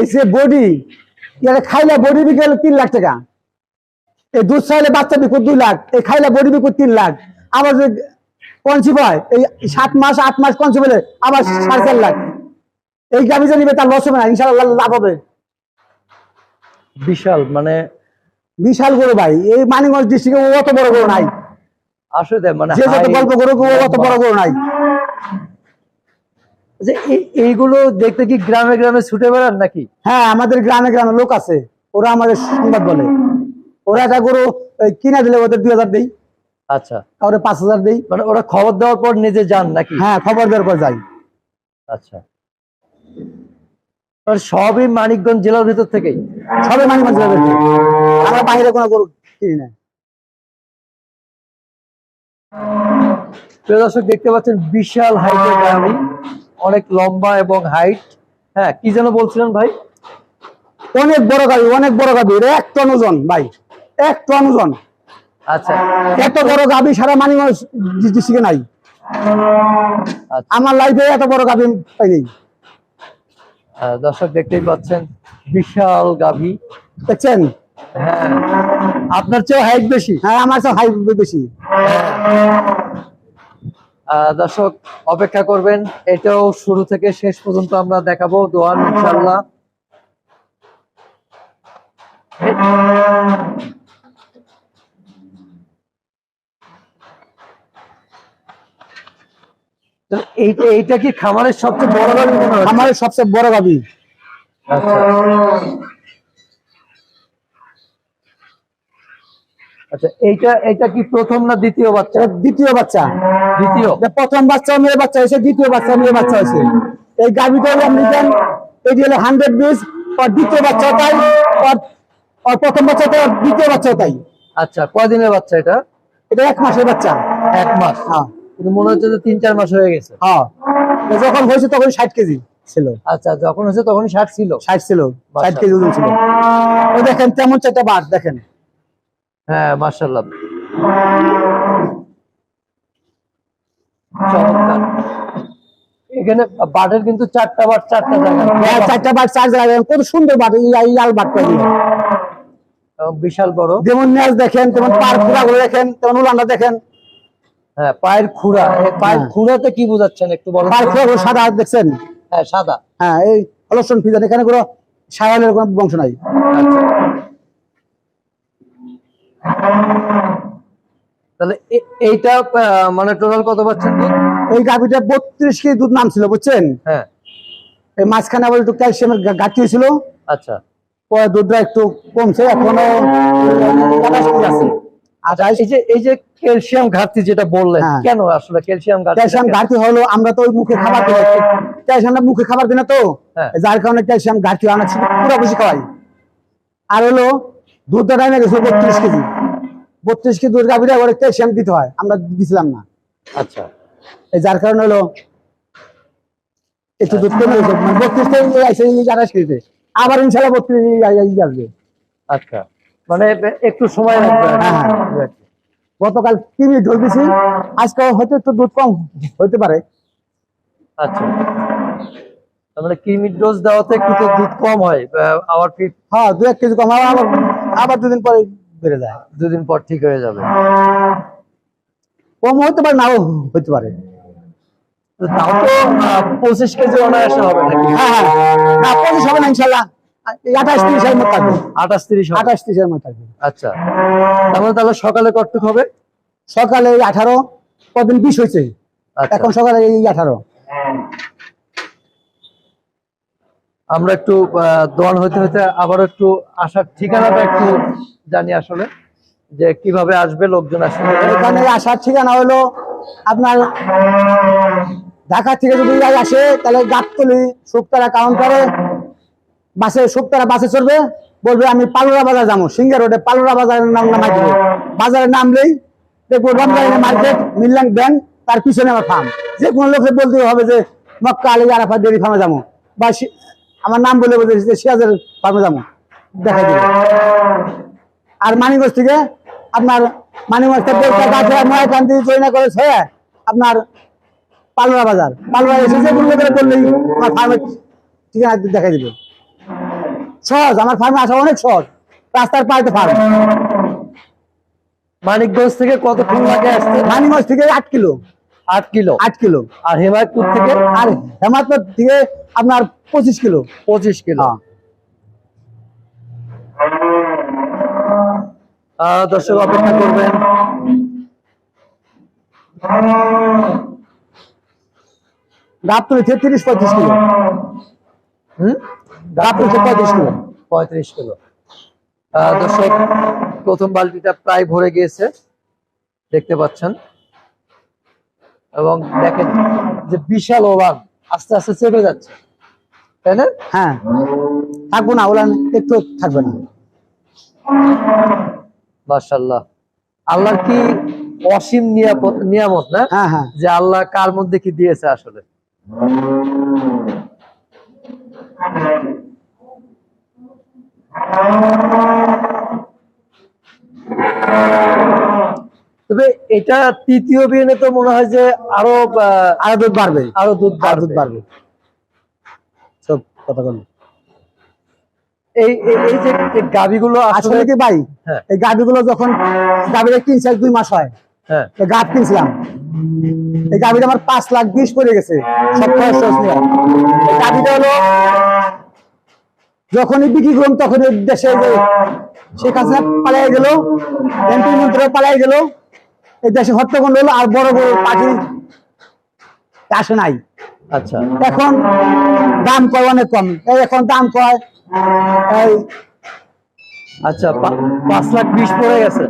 এই বডি এটা খাইলে বডি বিকে হলো তিন লাখ টাকা। এই দুধ চাইলে বাচ্চা বিকো দুই লাখ এই খাইলে বডি বিকো তিন লাখ। আবার যে কনসিভ হয় এই সাত মাস আট মাস কনসিভ হলে আবার সাড়ে চার লাখ। এই গাভি যে নিবে তার লস হবে না ইনশাল্লাহ লাভ হবে। বিশাল মানে বিশাল গরু ভাই এই মানিগঞ্জ ডিস্ট্রিক্টে অত বড় গরু নাই। আসলে মানে যে যত গল্প গরু অত বড় গরু নাই। যে এইগুলো দেখতে কি গ্রামে গ্রামে ছুটে বেড়ান নাকি? হ্যাঁ আমাদের গ্রামে গ্রামে লোক আছে। ওরা আমাদের সংবাদ বলে। ওরা একটা গরু কিনা দিলে ওদের দুই হাজার দেই। আচ্ছা। ওরা পাঁচ হাজার দেই। মানে ওরা খবর দেওয়ার পর নিজে যান নাকি? হ্যাঁ খবর দেওয়ার পর যাই। আচ্ছা। সবই মানিকগঞ্জ জেলার ভিতর থেকেই? সবে মানিগঞ্জ জেলার মধ্যে। আমরা বাইরে কোনো গরু কিনি না। প্রিয় দর্শক দেখতে পাচ্ছেন বিশাল হাইটের গাড়ি। অনেক লম্বা এবং হাইট হ্যাঁ কি যেন বলছিলেন ভাই? অনেক বড় গাড়ি অনেক বড় গাড়ি এক টন ওজন ভাই। এক টন ওজন। আচ্ছা। এত বড় গাবি সারা মানিগঞ্জ ডিস্ট্রিক্টে নাই। আচ্ছা। আমার লাইফে এত বড় গাবি পাইনি দর্শক দেখতেই পাচ্ছেন বিশাল গাভী। দেখছেন? হ্যাঁ। আপনার চেয়েও হাইট বেশি। হ্যাঁ আমার চেয়ে হাইট বেশি। আহ, দর্শক অপেক্ষা করবেন। এটাও শুরু থেকে শেষ পর্যন্ত আমরা দেখাবো দোয়ান ইনশাল্লাহ তো এইটা এইটা কি খামারের সবচেয়ে বড় মনে সবচেয়ে বড় গাবি। আচ্ছা এইটা এইটা কি প্রথম না দ্বিতীয় বাচ্চা? এটা দ্বিতীয় বাচ্চা। দ্বিতীয়? এটা প্রথম বাচ্চা মেয়ে বাচ্চা হয়েছে দ্বিতীয় বাচ্চা মেয়ে বাচ্চা হয়েছে। এই গাভিটা আমেরিকান এটি হলো হান্ড্রেড বিস আর দ্বিতীয় বাচ্চা তাই আর আর প্রথম বাচ্চা তাই দ্বিতীয় বাচ্চা তাই। আচ্ছা কয়দিনের বাচ্চা এটা? এটা এক মাসের বাচ্চা। এক মাস? হ্যাঁ। কিন্তু মনে হচ্ছে যে তিন চার মাস হয়ে গেছে। হ্যাঁ। যখন হয়েছে তখন ষাট কেজি ছিল। আচ্ছা যখন হয়েছে তখন ষাট ছিল। ষাট ছিল ষাট কেজি ওজন ছিল। দেখেন তেমন চারটা বার দেখেন। হ্যাঁ মার্শাল্লাহ চমৎকার। এখানে বাটের কিন্তু চারটা বার চারটা জায়গা। হ্যাঁ, চারটা বার চার জায়গায় কত সুন্দর বাট এই বাট পাই বিশাল বড়। যেমন ন্যাজ দেখেন তেমন পার খুঁড়া করে দেখেন তেমন দেখেন। হ্যাঁ পায়ের খুঁড়া। পায়ের হ্যাঁ। খুঁড়াতে কি বোঝাচ্ছেন একটু বলেন? পার খুঁড়া সাদা দেখছেন? হ্যাঁ সাদা। হ্যাঁ এই অলসন ফিজান এখানে কোনো সায়ালের কোনো বংশ নাই। আচ্ছা। তাহলে এইটা মানে টোটাল কত পাচ্ছেন দুধ? এই গাভিটা বত্রিশ কেজি দুধ নাম ছিল বুঝছেন? হ্যাঁ। এই মাঝখানে আবার একটু ক্যালসিয়ামের ঘাটতি হয়েছিল। আচ্ছা। পরে দুধটা একটু কমছে এখনও আছে। আচ্ছা এই যে এই যে ক্যালসিয়াম ঘাটতি যেটা বললেন হ্যাঁ। কেন আসলে ক্যালসিয়াম ঘাটতি? ক্যালসিয়াম ঘাটতি হলো আমরা তো ওই মুখে খাবার দিই। ক্যালসিয়ামটা মুখে খাবার দিই না তো। হ্যাঁ। যার কারণে ক্যালসিয়াম ঘাটতি অনেক পুরো বেশি খাওয়াই। আর হলো দুধটা টাইমে গেছে বত্রিশ কেজি। বত্রিশ কেজি দুধ গাভিটা ওরা ক্যালসিয়াম দিতে হয় আমরা দিছিলাম না। আচ্ছা। এই যার কারণে হলো একটু দুধ কমে গেছে মানে বত্রিশ আইসে আঠাশ কেজিতে। আবার ইনশাল্লাহ বত্রিশ আসবে। আচ্ছা। মানে একটু সময় লাগবে। হ্যাঁ, হ্যাঁ। গতকাল কিমি ঢোল দিছি আজকে হয়তো একটু দুধ কম হইতে পারে। আচ্ছা। তার মানে কিমির ডোজ দেওয়াতে একটু তো দুধ কম হয় আবার হ্যাঁ দু এক কেজি কম আবার আবার আবার দুদিন পরে বেড়ে যায়। দুদিন পর ঠিক হয়ে যাবে। কম হতে পারে নাও হতে পারে। তাও তো পঁচিশ কেজি অনায়াসে হবে নাকি? হ্যাঁ হ্যাঁ। না পঁচিশ হবে না ইনশাল্লাহ আঠাশ তিরিশের মধ্যে থাকবে। আঠাশ তিরিশ আঠাশ তিরিশের থাকবে। আচ্ছা। তাহলে তাহলে সকালে কটটুক হবে? সকালে আঠারো কদিন বিশ হয়েছে। আচ্ছা। এখন সকালে এই আঠারো। আমরা একটু দোয়ান হইতে হইতে আবার একটু আসার ঠিকানাটা একটু জানি আসলে যে কীভাবে আসবে লোকজন আসবে এখানে আসার ঠিকানা হলো আপনার ঢাকা থেকে যদি আসে, তাহলে গাবতলি শুক্তারা কাউন্টারে বাসে, শুক্তারা বাসে চড়বে। বলবে, আমি পালুরা বাজার যাব সিঙ্গার রোডে পালুরা বাজারের নাম নামাই দেবে বাজারে নামলেই দেখব রমজানি মার্কেট, মিল্লাং ব্যাংক, তার পিছনে আমার ফার্ম যে কোনো লোকে বলতে হবে যে, মক্কা আলী আরাফা ডেরি ফার্মে যাব। বা আমার নাম বলে বলতে যে সিরাজের ফার্মে যাব দেখা দিবে। আর মানিগঞ্জ থেকে আপনার মানিগঞ্জ থেকে মহাকান্তি আপনার পালুরা বাজার। পালুরা এসে যে কোনো করে বললেই আমার ফার্মের ঠিকানা দেখাই দিবে। সহজ আমার ফার্মে আসা অনেক সহজ। রাস্তার পাড়িতে ফার্ম মানিকগঞ্জ থেকে কতক্ষণ লাগে আসতে? মানিগঞ্জ থেকে আট কিলো। আট কিলো। আট কিলো। আর হেমায়তপুর থেকে? আর হেমাদপুর থেকে আপনার পঁচিশ কিলো। পঁচিশ কিলো। হ্যাঁ। দর্শক অপেক্ষা করবেন। গাবতলি থেকে তিরিশ পঁয়ত্রিশ কিলো। হুম? পঁয়ত্রিশ কিলো। পঁয়ত্রিশ কিলো। আহ, দর্শক প্রথম বালতিটা প্রায় ভরে গিয়েছে। দেখতে পাচ্ছেন। এবং দেখেন যে বিশাল ওলান আস্তে আস্তে চেপে যাচ্ছে। তাই না? হ্যাঁ। থাকব না ওলা একটু থাকবে না। মার্শাল্লাহ আল্লাহর কি অসীম নিয়ামত না? হ্যাঁ হ্যাঁ। যে আল্লাহ কার মধ্যে কি দিয়েছে আসলে? তবে এটা তৃতীয় বিয়ে তো মনে হয় যে আরও আরও দুধ বাড়বে। আরও দুধ দুধ বাড়বে। সব কথা বলি এই এই- যে গাভীগুলো আসলে কি ভাই? হ্যাঁ। এই গাভিগুলো যখন গাভিটা কিনছে দুই মাস হয় হ্যাঁ। গাভ কিনছিলাম। এই গাভিটা আমার পাঁচ লাখ বিশ পড়ে গেছে সব খরচ। গাভিটা হলো যখনই বিক্রি করলাম তখন দেশে শেখ হাসিনা পালাই গেল এমপি মন্ত্রী পালাই গেল এই দেশে হত্যাকাণ্ড হলো আর বড় বড় পার্টি আসে নাই। আচ্ছা। এখন দাম কয় অনেক কম। এই এখন দাম কয় এই আচ্ছা পাঁচ লাখ বিশ পড়ে গেছে।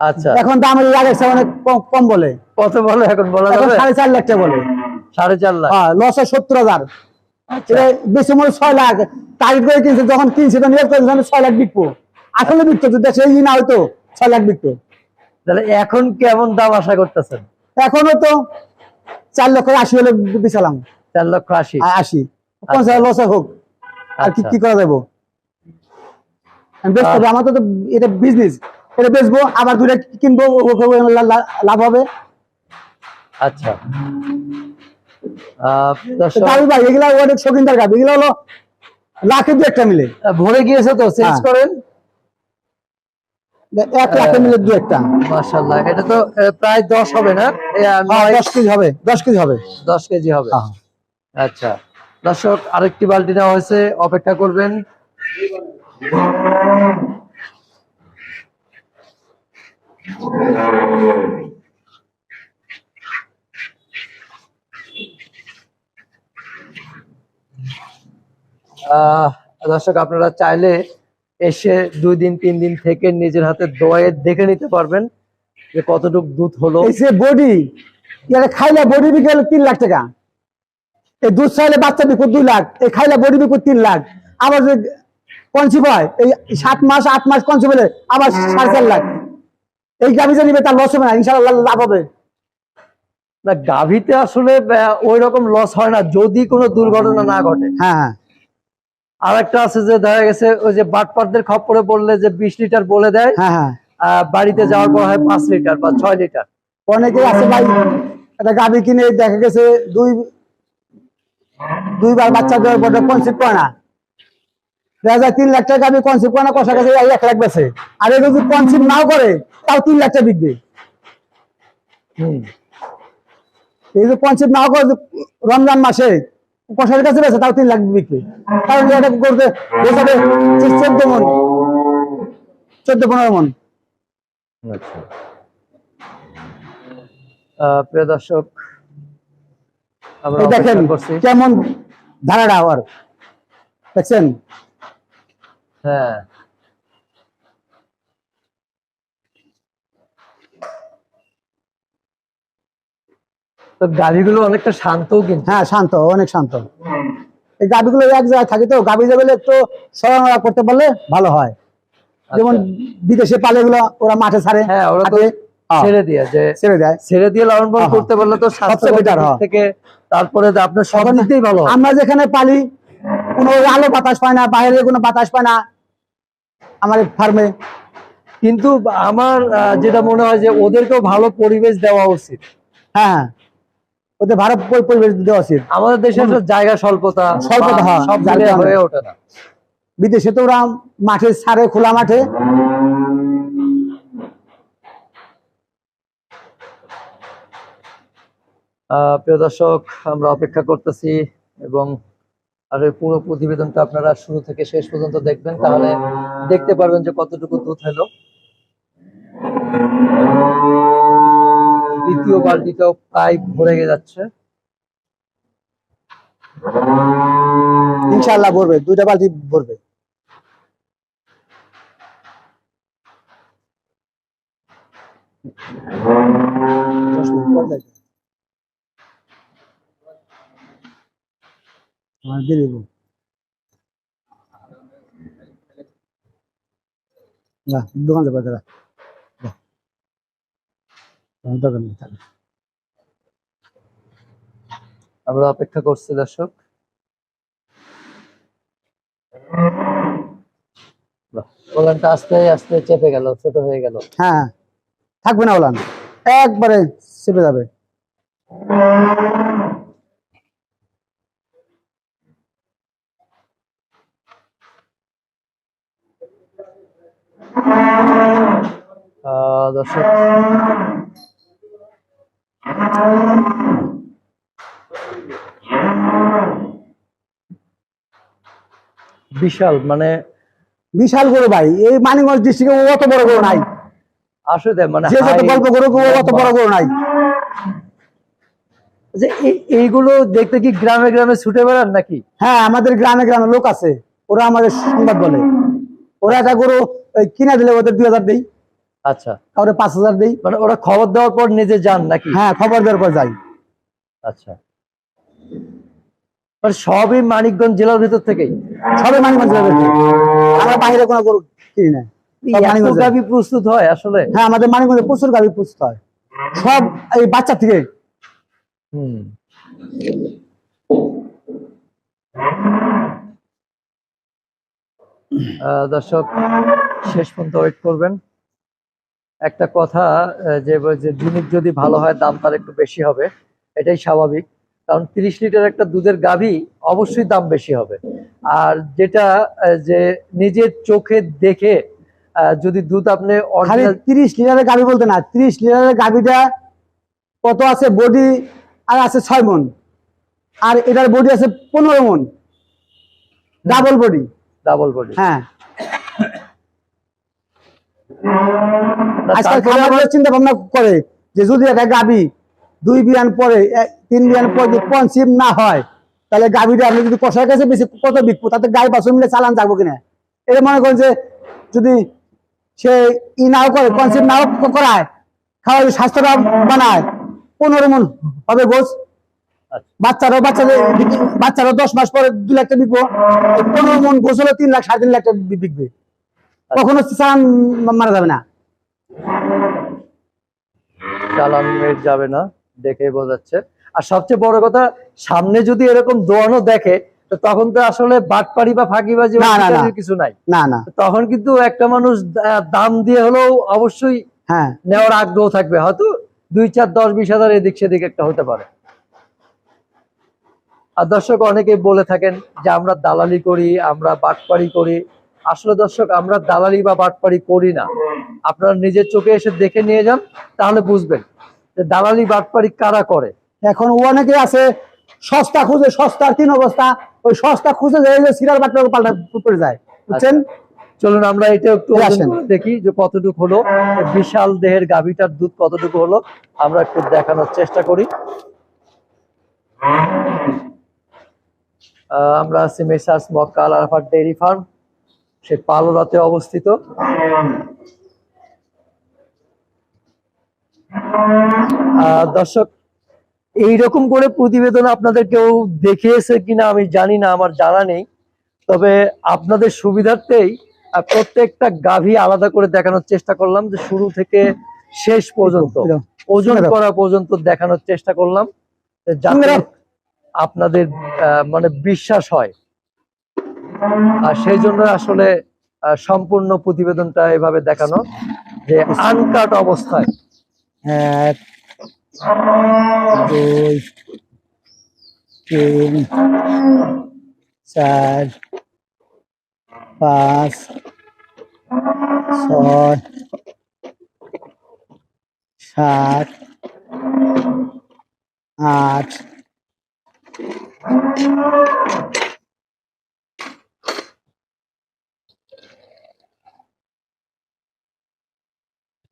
আচ্ছা। এখন দাম অনেক কম- বলে। কত বলে এখন বলা যাবে? সাড়ে চার লাখ টাকা বলে। সাড়ে চার লাখ। হ্যাঁ লস হয় সত্তর হাজার। আচ্ছা। বেশি মনে ছয় লাখ। টার্গেট করে কিনছে যখন কিনছে তো নিয়োগ ছয় লাখ বিকবো। আসলে বিকতো দেশে ই না হয়তো ছয় লাখ বিকতো। তাহলে এখন কেমন দাম আশা করতেছেন? এখনও তো চার লক্ষ আশি হলে বিছালাম চার লক্ষ আশি। আশি। পঞ্চাশ লস হোক। আর কি আচ্ছা। কি করা যাব? হবে আমার তো এটা বিজনেস এটা বেচবো আবার দুটা কিনবো লাভ হবে। আচ্ছা। ভাই এগুলা অনেক এগুলো হলো লাখে দু একটা মিলে। ভরে গিয়েছে তো চেঞ্জ হ্যাঁ। করেন। এক লাখে মিলে দু একটা। এটা তো প্রায় দশ হবে না? এ, আহ, হ্যাঁ, নয় দশ কেজি হবে দশ কেজি হবে। দশ কেজি হবে। হ্যাঁ। আচ্ছা দর্শক আরেকটি বালতি নেওয়া হয়েছে অপেক্ষা করবেন। আহ, দর্শক আপনারা চাইলে এসে দুই দিন তিন দিন থেকে নিজের হাতে দোয়ে দেখে নিতে পারবেন যে কতটুকু দুধ হলো। এই বডি এটা খাইলে বডি বিকে তিন লাখ টাকা। এই দুধ চাইলে বাচ্চা বিকো দুই লাখ এই খাইলে বডি বিকো তিন লাখ। আবার যে কনসিভ হয় এই সাত মাস আট মাস কনসিভ হলে আবার সাড়ে চার লাখ। এই গাভি নিবে তার লস হবে না ইনশাল্লাহ লাভ হবে। না গাভীতে আসলে ওই রকম লস হয় না যদি কোনো দুর্ঘটনা না ঘটে। হ্যাঁ হ্যাঁ। আর একটা আছে যে দেখা গেছে ওই যে বাটপারদের খপ্পরে বললে যে বিশ লিটার বলে দেয় হ্যাঁ হ্যাঁ। বাড়িতে যাওয়ার পর হয় পাঁচ লিটার বা ছয় লিটার। অনেকে আছে ভাই একটা গাভি কিনে দেখা গেছে দুই দুইবার বাচ্চা দেওয়ার পর কনসিভ করে না। দেখা যায় তিন লাখ টাকা গাভি কনসিভ করে না কষা কাছে এক লাখ বেছে আর এগুলো যদি কনসিভ নাও করে তাও তিন লাখ টাকা বিকবে। এই যে কনসিভ নাও করে রমজান মাসে কষার কাছে বেছে তাও তিন লাখ বিক্রি। কারণ এটা করতে বেচাবে চোদ্দ মন। চোদ্দ পনেরো মন। আহ, প্রিয় দর্শক আমরা দেখেন করছি। কেমন ধারাটা আবার। দেখছেন? হ্যাঁ। তো গাড়িগুলো অনেকটা শান্তও কিন্তু। হ্যাঁ শান্ত অনেক শান্ত। এই গাভিগুলো এক জায়গায় থাকে তো গাভি যেগুলো একটু সরানোরা করতে পারলে ভালো হয়। যেমন বিদেশে পালে গুলো ওরা মাঠে ছাড়ে আচ্ছা। হ্যাঁ ওরা তো হ্যাঁ, ছেড়ে দিয়ে যে ছেড়ে দেয়। ছেড়ে দিয়ে লালন পালন করতে পারলে তো স্বাস্থ্য সবচেয়ে। থেকে তারপরে আপনার সব তখন ভালো আমরা যেখানে পালি কোনো আলো বাতাস পায় না বাইরে কোনো বাতাস পায় না আমার ফার্মে কিন্তু আমার যেটা মনে হয় যে ওদেরকেও ভালো পরিবেশ দেওয়া উচিত। হ্যাঁ হ্যাঁ। ওদের ভারত পরিবেশ দেওয়া উচিত আমাদের দেশে জায়গা স্বল্পতা স্বল্পতা, হ্যাঁ, সব যার হয়ে ওঠে না। বিদেশে তো ওরা মাঠে ছাড়ে খোলা মাঠে। প্রিয় দর্শক আমরা অপেক্ষা করতেছি এবং আর এই পুরো প্রতিবেদনটা আপনারা শুরু থেকে শেষ পর্যন্ত দেখবেন। তাহলে দেখতে পারবেন যে কতটুকু দুধ হলো। দ্বিতীয় বালতিটাও প্রায় ভরে গিয়ে যাচ্ছে ইনশাল্লাহ ভরবে, দুইটা বালতি ভরবে দেবো। দোকান যা। যা। আমার অপেক্ষা করছি দর্শক। বাহ, কলানটা আস্তে আস্তে চেপে গেল ছোট হয়ে গেল। হ্যাঁ থাকবে না ওলান একবারে চেপে যাবে। আহ, দর্শক। বিশাল মানে বিশাল গরু ভাই এই মানিকগঞ্জ ডিস্ট্রিক্টে অত বড় গরু নাই। আসলে মানে যে যত গল্প গরু অত বড় গরু নাই। যে এইগুলো দেখতে কি গ্রামে গ্রামে ছুটে বেড়ান নাকি? হ্যাঁ আমাদের গ্রামে গ্রামে লোক আছে ওরা আমাদের সংবাদ বলে। ওরা একটা গরু কিনা দিলে ওদের দুই হাজার দেই। আচ্ছা। কাউরে পাঁচ হাজার দেই। মানে ওরা খবর দেওয়ার পর নিজে যান নাকি? হ্যাঁ খবর দেওয়ার পর যাই। আচ্ছা। মানে সবই মানিকগঞ্জ জেলার ভিতর থেকেই? সবাই মানিকগঞ্জ জেলার ভিতরে। আমরা বাইরে কোনো গরু কিনি না। সব এত মানিকগঞ্জে। গাভী প্রস্তুত হয় আসলে? হ্যাঁ আমাদের মানিকগঞ্জে প্রচুর প্রস্তুত হয়। সব এই বাচ্চা থেকে। হুম। দর্শক শেষ পর্যন্ত ওয়েট করবেন। একটা কথা যে যে জিনিস যদি ভালো হয় দাম তার একটু বেশি হবে। এটাই স্বাভাবিক। কারণ তিরিশ লিটার একটা দুধের গাভী অবশ্যই দাম বেশি হবে। আর যেটা যে নিজের চোখে দেখে যদি দুধ আপনি তিরিশ লিটারের গাভি বলতে না তিরিশ লিটারের গাভিটা কত আছে? বডি আর আছে ছয় মন। আর এটার বডি আছে পনেরো মন। Double body. Double body. হ্যাঁ। আজকাল খামারের চিন্তা ভাবনা করে যে যদি একটা গাবি দুই বিয়ান পরে তিন বিয়ান পরে যদি কনসিভ না হয় তাহলে গাবিটা আপনি যদি কষার কাছে বেশি কত বিকবো? তাতে গাই বাছুর মিলে চালান যাব কিনা? এটা মনে করেন যে যদি সে ই নাও করে কনসিভ নাও করায় খাওয়া স্বাস্থ্যটা বানায় পনেরো মন হবে গোছ। বাচ্চারাও বাচ্চাদের বাচ্চারাও দশ মাস পরে দু লাখ টাকা বিকবো। পনেরো মন গোছ হলে তিন লাখ সাড়ে তিন লাখ টাকা বিকবে। কখনো চালান মারা যাবে না। চালান যাবে না দেখে বোঝাচ্ছে। আর সবচেয়ে বড় কথা সামনে যদি এরকম দোয়ানো দেখে তো তখন তো আসলে বাটপাড়ি বা ফাঁকিবাজি কিছু নাই। না না। তখন কিন্তু একটা মানুষ দাম দিয়ে হলেও অবশ্যই হ্যাঁ। নেওয়ার আগ্রহ থাকবে। হয়তো দুই চার দশ বিশ হাজার এদিক সেদিক একটা হতে পারে। আর দর্শক অনেকেই বলে থাকেন যে আমরা দালালি করি আমরা বাটপাড়ি করি। আসলে দর্শক আমরা দালালি বা বাটপাড়ি করি না। আপনারা নিজের চোখে এসে দেখে নিয়ে যান তাহলে বুঝবেন যে দালালি বাটপাড়ি কারা করে। এখন অনেকে আছে সস্তা খুঁজে সস্তার তিন অবস্থা ওই সস্তা খুঁজে যে সিরার বাট্টার পাল্টা পড়ে যায় বুঝছেন? চলুন আমরা এটা একটু। দেখি যে কতটুকু হলো বিশাল দেহের গাভীটার দুধ কতটুকু হলো আমরা একটু দেখানোর চেষ্টা করি। আমরা আছি messrs Makka Al Arafat dairy farm. সে পালোরাতে অবস্থিত। দর্শক এইরকম করে প্রতিবেদন আপনাদের কেউ দেখিয়েছে কিনা আমি জানি না আমার জানা নেই। তবে আপনাদের সুবিধার্থেই প্রত্যেকটা গাভী আলাদা করে দেখানোর চেষ্টা করলাম যে শুরু থেকে শেষ পর্যন্ত ওজন করা পর্যন্ত দেখানোর চেষ্টা করলাম। যাতে আপনাদের আহ, মানে বিশ্বাস হয়। আর সেই জন্য আসলে সম্পূর্ণ প্রতিবেদনটা এভাবে দেখানো যে আনকাট অবস্থায়। এক দুই, তিন, চার, পাঁচ, ছয়, সাত, আট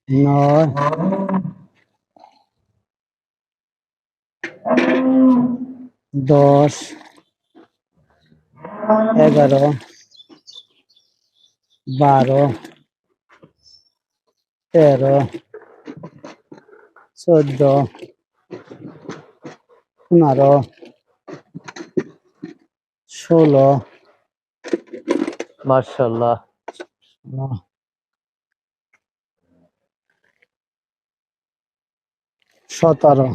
নয় দশ এগারো বারো তেরো চোদ্দ পনেরো ষোলো মার্শাল্লাহ সতেরো।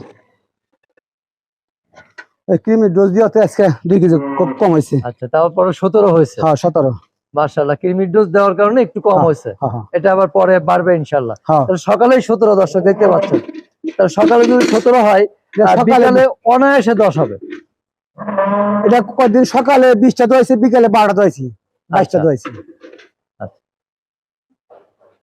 ক্রিমের ডোজ দিয়ে তো আজকে দুই কেজি কম হয়েছে আচ্ছা তারপরে সতেরো হয়েছে হ্যাঁ সতেরো। মার্শাল্লাহ কৃমির ডোজ দেওয়ার কারণে একটু কম হ্যাঁ, হয়েছে হ্যাঁ হ্যাঁ, এটা আবার পরে বাড়বে ইনশাল্লাহ হ্যাঁ। তাহলে সকালেই সতেরো দর্শক দেখতে পাচ্ছেন। তাহলে সকালে যদি সতেরো হয় সকালে বিকালে অনায়াসে দশ হবে। এটা কয়েকদিন সকালে বিশটা দোয়াইছে বিকালে বারোটা দোয়াইছি বাইশটা। দোয়াইছি